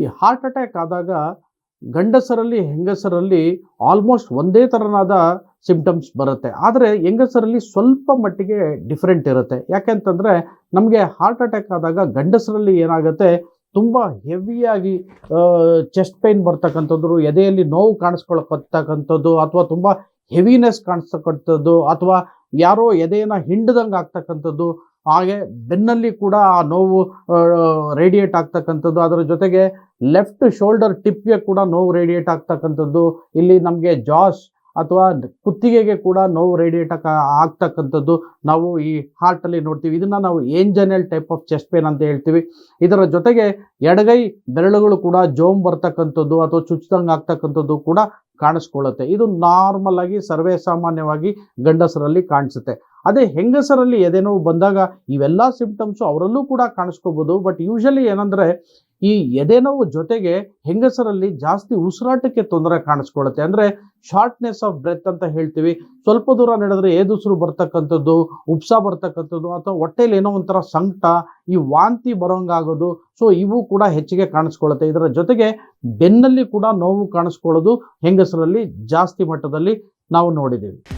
ಈ heart attack ಆದಾಗ ಗಂಡಸರಲ್ಲಿ, ಹೆಂಗಸರಲ್ಲಿ almost ಒಂದೇ ಥರನಾದ ಸಿಂಪ್ಟಮ್ಸ್ ಬರುತ್ತೆ. ಆದರೆ ಹೆಂಗಸರಲ್ಲಿ ಸ್ವಲ್ಪ ಮಟ್ಟಿಗೆ ಡಿಫ್ರೆಂಟ್ ಇರುತ್ತೆ. ಯಾಕೆಂತಂದರೆ ನಮಗೆ ಹಾರ್ಟ್ ಅಟ್ಯಾಕ್ ಆದಾಗ ಗಂಡಸರಲ್ಲಿ ಏನಾಗುತ್ತೆ, ತುಂಬ ಹೆವಿಯಾಗಿ ಚೆಸ್ಟ್ ಪೈನ್ ಬರ್ತಕ್ಕಂಥದ್ದು, ಎದೆಯಲ್ಲಿ ನೋವು ಕಾಣಿಸ್ಕೊಳಕ್ಕಂಥದ್ದು ಅಥವಾ ತುಂಬ ಹೆವಿನೆಸ್ ಕಾಣಿಸ್ತಕ್ಕಂಥದ್ದು, ಅಥವಾ ಯಾರೋ ಎದೆಯನ್ನು ಹಿಂಡ್ದಂಗೆ ಆಗ್ತಕ್ಕಂಥದ್ದು ಹಾಗೆ ಬೆನ್ನಲ್ಲಿ ಕೂಡ ಆ ನೋವು ರೇಡಿಯೇಟ್ ಆಗ್ತಕ್ಕಂಥದ್ದು. ಅದರ ಜೊತೆಗೆ ಲೆಫ್ಟ್ ಶೋಲ್ಡರ್ ಟಿಪ್ಗೆ ಕೂಡ ನೋವು ರೇಡಿಯೇಟ್ ಆಗ್ತಕ್ಕಂಥದ್ದು. ಇಲ್ಲಿ ನಮಗೆ ಜಾಸ್ ಅಥವಾ ಕುತ್ತಿಗೆಗೆ ಕೂಡ ನೋವು ರೇಡಿಯೇಟ್ ಆಗ್ತಕ್ಕಂಥದ್ದು. ನಾವು ಈ ಹಾರ್ಟಲ್ಲಿ ನೋಡ್ತೀವಿ. ಇದನ್ನು ನಾವು anginal type of chest pain ಅಂತ ಹೇಳ್ತೀವಿ. ಇದರ ಜೊತೆಗೆ ಎಡಗೈ ಬೆರಳುಗಳು ಕೂಡ ಜೋಮ್ ಬರ್ತಕ್ಕಂಥದ್ದು ಅಥವಾ ಚುಚ್ಚಿದಂಗೆ ಆಗ್ತಕ್ಕಂಥದ್ದು ಕೂಡ ಕಾಣಿಸ್ಕೊಳ್ಳುತ್ತೆ. ಇದು ನಾರ್ಮಲ್ ಆಗಿ ಸರ್ವೇ ಸಾಮಾನ್ಯವಾಗಿ ಗಂಡಸರಲ್ಲಿ ಕಾಣಿಸುತ್ತೆ. ಅದೇ ಹೆಂಗಸರಲ್ಲಿ ಎದೆನೋವು ಬಂದಾಗ ಇವೆಲ್ಲ ಸಿಂಪ್ಟಮ್ಸು ಅವರಲ್ಲೂ ಕೂಡ ಕಾಣಿಸ್ಕೋಬೋದು. ಬಟ್ ಯೂಶಲಿ ಏನಂದರೆ ಈ ಎದೆನೋವು ಜೊತೆಗೆ ಹೆಂಗಸರಲ್ಲಿ ಜಾಸ್ತಿ ಉಸಿರಾಟಕ್ಕೆ ತೊಂದರೆ ಕಾಣಿಸ್ಕೊಳ್ಳುತ್ತೆ. ಅಂದರೆ ಶಾರ್ಟ್ನೆಸ್ ಆಫ್ ಬ್ರೆತ್ ಅಂತ ಹೇಳ್ತೀವಿ. ಸ್ವಲ್ಪ ದೂರ ನಡೆದ್ರೆ ಏದುಸಿರು ಬರ್ತಕ್ಕಂಥದ್ದು, ಉಪ್ಸ ಬರ್ತಕ್ಕಂಥದ್ದು ಅಥವಾ ಹೊಟ್ಟೆಲಿ ಏನೋ ಒಂಥರ ಸಂಕಟ, ಈ ವಾಂತಿ ಬರೋಂಗಾಗೋದು. ಸೊ ಇವು ಕೂಡ ಹೆಚ್ಚಿಗೆ ಕಾಣಿಸ್ಕೊಳ್ಳುತ್ತೆ. ಇದರ ಜೊತೆಗೆ ಬೆನ್ನಲ್ಲಿ ಕೂಡ ನೋವು ಕಾಣಿಸ್ಕೊಳ್ಳೋದು ಹೆಂಗಸರಲ್ಲಿ ಜಾಸ್ತಿ ಮಟ್ಟದಲ್ಲಿ ನಾವು ನೋಡಿದ್ದೀವಿ.